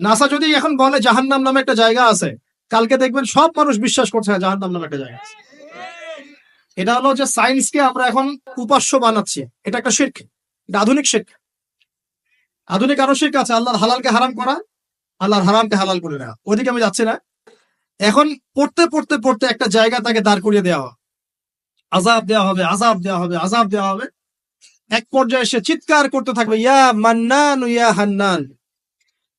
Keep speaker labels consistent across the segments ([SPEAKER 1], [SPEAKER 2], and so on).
[SPEAKER 1] NASA যদি এখন বলে জাহান্নাম নামে একটা জায়গা আছে কালকে দেখবেন সব মানুষ বিশ্বাস করছে হ্যাঁ, জাহান্নাম নামে একটা জায়গা আছে। এটা হলো যে সায়েন্সকে আমরা এখন উপাস্য বানাচ্ছি। এটা একটা শির্ক এটা আধুনিক শির্ক। আধুনিক আরও শির্ক আছে আল্লাহর হালালকে হারাম করা আল্লাহর হারামকে হালাল করে নেওয়া ওইদিকে আমি যাচ্ছি না। এখন পড়তে পড়তে পড়তে একটা জায়গা তাকে দাঁড় করিয়ে দেওয়া হয় আজাব দেওয়া হবে আজাব দেওয়া হবে আজাব দেওয়া হবে। এক পর্যায়ে সে চিৎকার করতে থাকবে ইয়া মান্নান ইয়া হান্নান।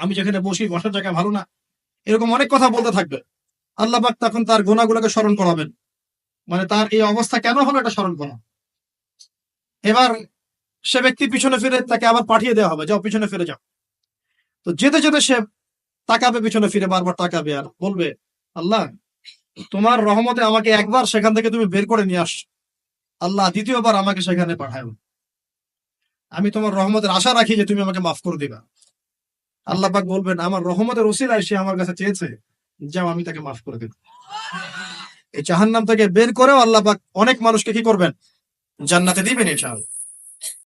[SPEAKER 1] আমি যেখানে বসি, বসার জায়গা ভালো না। এরকম অনেক কথা বলতে থাকবে। আল্লাহ পাক তখন তার গোনাগুলোকে স্মরণ করাবেন। মানে তার এই অবস্থা কেন হলো এটা স্মরণ করা? এবার সে ব্যক্তি পিছনে ফিরে তাকে আবার পাঠিয়ে দেওয়া হবে। যাও, পিছনে ফিরে যাও। তো যেতে যেতে সে তাকাবে, পিছনে ফিরে বারবার তাকাবে আর বলবে, আল্লাহ, তোমার রহমতে আমাকে একবার সেখান থেকে তুমি বের করে নিয়ে আস। আল্লাহ, দ্বিতীয়বার আমাকে সেখানে পাঠাও আমি তোমার রহমতের আশা রাখি যে তুমি আমাকে মাফ করে দিবা। আল্লাহ পাক বলবেন, আমার রহমতের ওসিলায় সে আমার কাছে চেয়েছে, যাও আমি তাকে মাফ করে দেব। এই জাহান্নাম থেকে বের করেও আল্লাহ পাক অনেক মানুষকে কি করবেন? জান্নাতে দিবেন ইনশাআল্লাহ।